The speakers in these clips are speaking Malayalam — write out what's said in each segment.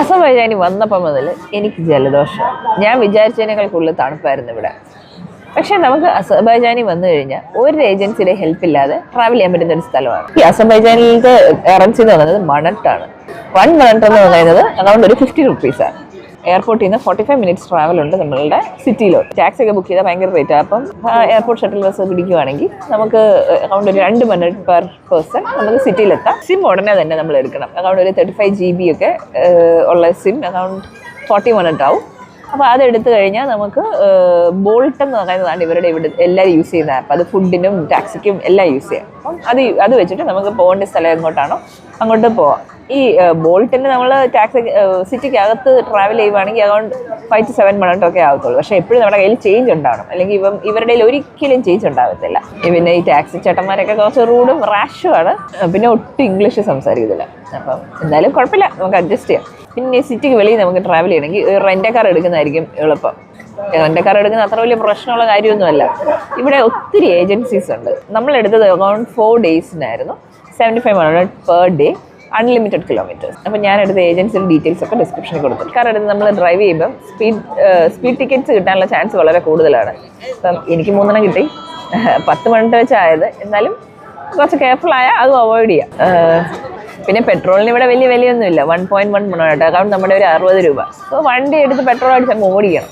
അസംബൈജാനി വന്നപ്പോൾ മുതൽ എനിക്ക് ജലദോഷം. ഞാൻ വിചാരിച്ചതിനേക്കാൾ കൂടുതൽ തണുപ്പായിരുന്നു ഇവിടെ. പക്ഷേ നമുക്ക് അസബൈജാനി വന്നു കഴിഞ്ഞാൽ ഒരു ഏജൻസിയുടെ ഹെൽപ്പ് ഇല്ലാതെ ട്രാവൽ ചെയ്യാൻ പറ്റുന്ന ഒരു സ്ഥലമാണ്. ഈ അസർബൈജാനിലത്തെ കറൻസി എന്ന് പറയുന്നത് മണട്ടാണ്. വൺ മണട്ട് എന്ന് പറയുന്നത് അറൗണ്ട് ഒരു ഫിഫ്റ്റി റുപ്പീസാണ് എയർപോർട്ടിൽ നിന്ന് ഫോർട്ടി ഫൈവ് മിനിറ്റ്സ് ട്രാവൽ ഉണ്ട് നമ്മളുടെ സിറ്റിയിലോട്ട് ടാക്സി ഒക്കെ ബുക്ക് ചെയ്താൽ ഭയങ്കര റേറ്റ് അപ്പം എയർപോർട്ട് ഷട്ടിൽ ബസ് പിടിക്കുവാണെങ്കിൽ നമുക്ക് അറൗണ്ട് ഒരു രണ്ട് മിനിറ്റ് പെർ പേഴ്സൺ നമുക്ക് സിറ്റിയിലെത്താം സിം ഉടനെ തന്നെ നമ്മൾ എടുക്കണം. അറൗണ്ട് ഒരു തേർട്ടി ഫൈവ് ജി ബി ഒക്കെ ഉള്ള സിം അറൗണ്ട് ഫോർട്ടി മിനിറ്റ് ആവും. അപ്പോൾ അതെടുത്തു കഴിഞ്ഞാൽ നമുക്ക് ബോൾട്ട് എന്ന് പറയുന്നതാണ് ഇവരുടെ ഇവിടെ എല്ലാവരും യൂസ് ചെയ്യുന്ന ആപ്പ് അത് ഫുഡിനും ടാക്സിക്കും എല്ലാം യൂസ് ചെയ്യാം. അപ്പം അത് അത് വെച്ചിട്ട് നമുക്ക് പോകേണ്ട സ്ഥലം എങ്ങോട്ടാണോ അങ്ങോട്ട് പോവാം. ഈ ബോൾട്ടിന് നമ്മൾ ടാക്സി സിറ്റിക്കകത്ത് ട്രാവൽ ചെയ്യുവാണെങ്കിൽ അറൗണ്ട് ഫൈവ് ടു സെവൻ മണിട്ടൊക്കെ ആകത്തുള്ളൂ പക്ഷേ എപ്പോഴും നമ്മുടെ കയ്യിൽ ചേഞ്ച് ഉണ്ടാവണം. അല്ലെങ്കിൽ ഇവം ഇവരുടെ ഒരിക്കലും ചേഞ്ച് ഉണ്ടാവത്തില്ല. ഈ പിന്നെ ഈ ടാക്സി ചേട്ടന്മാരൊക്കെ കുറച്ച് റൂഡും റാഷുമാണ് പിന്നെ ഒട്ടും ഇംഗ്ലീഷ് സംസാരിക്കത്തില്ല. അപ്പം എന്തായാലും കുഴപ്പമില്ല. നമുക്ക് അഡ്ജസ്റ്റ് ചെയ്യാം. പിന്നെ സിറ്റിക്ക് വെളിയിൽ നമുക്ക് ട്രാവൽ ചെയ്യണമെങ്കിൽ റെന്റ് കാർ എടുക്കുന്നതായിരിക്കും എളുപ്പം. റെന്റ് കാർ എടുക്കുന്ന അത്ര വലിയ പ്രശ്നമുള്ള കാര്യമൊന്നുമല്ല. ഇവിടെ ഒത്തിരി ഏജൻസീസ് ഉണ്ട്. നമ്മളെടുത്തത് around four ഡേയ്സിനായിരുന്നു seventy five hundred per day unlimited kilometres അപ്പോൾ ഞാൻ എടുത്ത ഏജൻസിയുടെ ഡീറ്റെയിൽസ് ഒക്കെ ഡിസ്ക്രിപ്ഷനിൽ കൊടുത്തു കാരണം എടുത്ത് നമ്മൾ ഡ്രൈവ് ചെയ്യുമ്പോൾ സ്പീഡ് സ്പീഡ് ടിക്കറ്റ്സ് കിട്ടാനുള്ള ചാൻസ് വളരെ കൂടുതലാണ്. അപ്പം എനിക്ക് മൂന്നെണ്ണം കിട്ടി. പത്ത് മണിട്ട് വെച്ചായത്. എന്നാലും കുറച്ച് കെയർഫുൾ ആയാൽ അതും അവോയ്ഡ് ചെയ്യാം. പിന്നെ പെട്രോളിന് ഇവിടെ വലിയ വിലയൊന്നുമില്ല. വൺ പോയിന്റ് വൺ മണോട്ടോ കാരണം നമ്മുടെ ഒരു അറുപത് രൂപ. അപ്പോൾ വണ്ടി എടുത്ത് പെട്രോൾ അടിച്ച് അങ്ങ് ഓടിക്കണം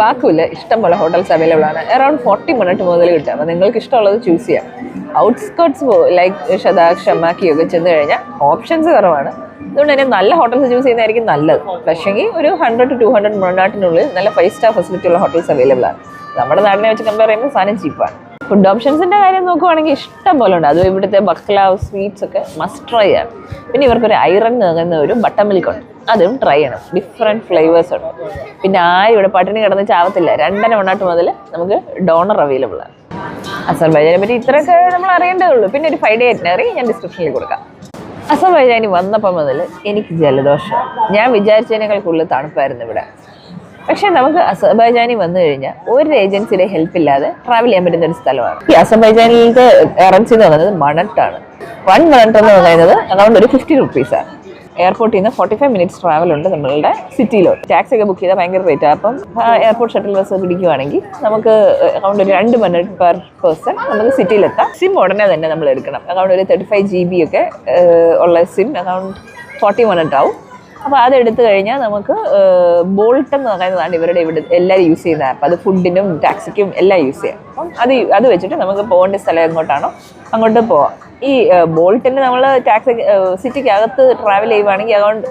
ബാക്കുമില്ല ഇഷ്ടംപോലെ ഹോട്ടൽസ് അവൈലബിൾ ആണ്. അറൗണ്ട് ഫോർട്ടി മിനിറ്റ് മുതൽ കിട്ടും. അപ്പോൾ നിങ്ങൾക്ക് ഇഷ്ടമുള്ളത് ചൂസ് ചെയ്യാം. ഔട്ട്സ്കേർട്സ് ലൈക്ക് ഷദാക് ഷമാക്കി ഒക്കെ ചെന്ന് കഴിഞ്ഞാൽ ഓപ്ഷൻസ് കുറവാണ്. അതുകൊണ്ട് തന്നെ നല്ല ഹോട്ടൽസ് ചൂസ് ചെയ്യുന്നതായിരിക്കും നല്ലത്. പക്ഷേങ്കിൽ ഒരു ഹൺഡ്രഡ് ടു ടു ഹൺഡ്രഡ് മുന്നാട്ടിനുള്ളിൽ നല്ല ഫൈവ് സ്റ്റാർ ഫെസിലിറ്റി ഉള്ള ഹോട്ടൽസ് അവൈലബിൾ ആണ്. നമ്മുടെ നാടിനെ വെച്ച് കമ്പയർ ചെയ്യുമ്പോൾ സാധനം ചീപ്പാണ് ഫുഡ് ഓപ്ഷൻസിന്റെ കാര്യം നോക്കുവാണെങ്കിൽ ഇഷ്ടം പോലെ ഉണ്ട്. അതും ഇവിടുത്തെ ബക്ലാവ് സ്വീറ്റ്സ് ഒക്കെ മസ്റ്റ് ട്രൈ ആണ്. പിന്നെ ഇവർക്കൊരു ഐറൺ നിറങ്ങുന്ന ഒരു ബട്ടർ മിൽക്ക് ഉണ്ട്. അതും ട്രൈ ചെയ്യണം. ഡിഫറെന്റ് ഫ്ലേവേഴ്സ് ഉണ്ട്. പിന്നെ ആരും ഇവിടെ പട്ടിണി കിടന്ന് ചാവത്തില്ല. രണ്ടര മണ്ണാട്ട് മുതൽ നമുക്ക് ഡോണർ അവൈലബിൾ ആണ്. അസർബൈജാനെ പറ്റി ഇത്രയൊക്കെ നമ്മൾ അറിയേണ്ടതേ ഉള്ളൂ. പിന്നെ ഒരു ഫൈവ് ഡേ എറ്റിനറി ഞാൻ ഡിസ്ക്രിപ്ഷനിൽ കൊടുക്കാം. അസർബൈജാനി വന്നപ്പോൾ മുതൽ എനിക്ക് ജലദോഷം. ഞാൻ വിചാരിച്ചതിനേക്കാൾ കൂടുതൽ തണുപ്പായിരുന്നു ഇവിടെ. പക്ഷേ നമുക്ക് അസർബൈജാനി വന്നു കഴിഞ്ഞാൽ ഒരു ഏജൻസിയുടെ ഹെൽപ്പ് ഇല്ലാതെ ട്രാവൽ ചെയ്യാൻ പറ്റുന്ന ഒരു സ്ഥലമാണ്. ഈ അസർബൈജാനിലത്തെ കറൻസി എന്ന് പറയുന്നത് മണട്ടാണ്. വൺ മണട്ട് എന്ന് പറയുന്നത് അറൗണ്ട് ഒരു ഫിഫ്റ്റി റുപ്പീസാണ് എയർപോർട്ടിൽ നിന്ന് ഫോർട്ടി ഫൈവ് മിനിറ്റ്സ് ട്രാവൽ ഉണ്ട് നമ്മളുടെ സിറ്റിയിലോട്ട് ടാക്സി ഒക്കെ ബുക്ക് ചെയ്താൽ ഭയങ്കര റേറ്റ് അപ്പം എയർപോർട്ട് ഷട്ടിൽ ബസ് പിടിക്കുവാണെങ്കിൽ നമുക്ക് അറൗണ്ട് ഒരു രണ്ട് മിനിറ്റ് പെർ പേഴ്സൺ നമുക്ക് സിറ്റിയിലെത്താം സിം ഉടനെ തന്നെ നമ്മൾ എടുക്കണം. അറൗണ്ട് ഒരു തേർട്ടി ഫൈവ് ജി ബി ഒക്കെ ഉള്ള സിം അറൗണ്ട് ഫോർട്ടി മിനിറ്റ് ആവും. അപ്പോൾ അത് എടുത്തു കഴിഞ്ഞാൽ നമുക്ക് ബോൾട്ട് എന്ന് പറയുന്നതാണ് ഇവരുടെ ഇവിടെ എല്ലാവരും യൂസ് ചെയ്യുന്ന ആപ്പ് അത് ഫുഡിനും ടാക്സിക്കും എല്ലാം യൂസ് ചെയ്യാം. അപ്പം അത് അത് വെച്ചിട്ട് നമുക്ക് പോകേണ്ട സ്ഥലം എങ്ങോട്ടാണോ അങ്ങോട്ട് പോവാം. ഈ ബോൾട്ടിന് നമ്മൾ ടാക്സി സിറ്റിക്കകത്ത് ട്രാവൽ ചെയ്യുവാണെങ്കിൽ അതുകൊണ്ട്